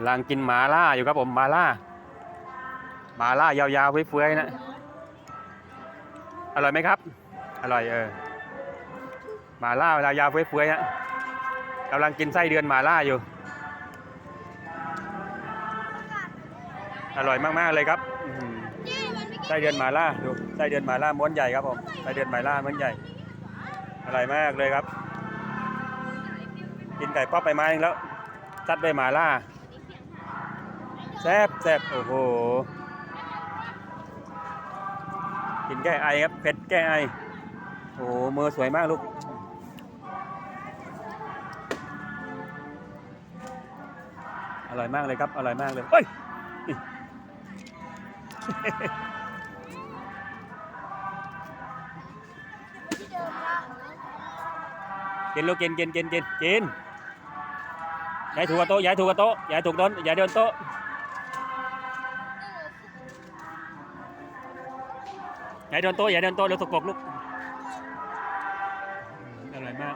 กำลังกินหมาล่าอยู่ครับผมหมาล่าหมาล่ายาวๆเฟ้ยๆนะอร่อยไหมครับ อร่อยเออหมาล่าเวลายาวเฟ้ยๆฮะกำลังกินไส้เดือนหมาล่าอยู่ อร่อยมากๆเลยครับไส้เดือนหมาล่าดูไส้เดือนหมาล่าม้วนใหญ่ครับผมไส้เดือนหมาล่าม้วนใหญ่อร่อยมากเลยครับ กินไก่ป๊อปไปไม้นึงแล้วจัดด้วยหมาล่า แซ่บแซ่บโอ้โห กินแก้ไอครับ เผ็ดแก้ไอ โอ้โหมือสวยมากลูก อร่อยมากเลยครับ อร่อยมากเลยเฮ้ยกินลูกกินกินกินกินกินย้ายถูกกับโต๊ะย้ายถูกกับโต๊ะย้ายถูกโต๊ะย้ายเดินโต๊ะ อย่าโดนโต๊ะอย่าโดนโต๊ะเราสกปรกลูกอร่อยมาก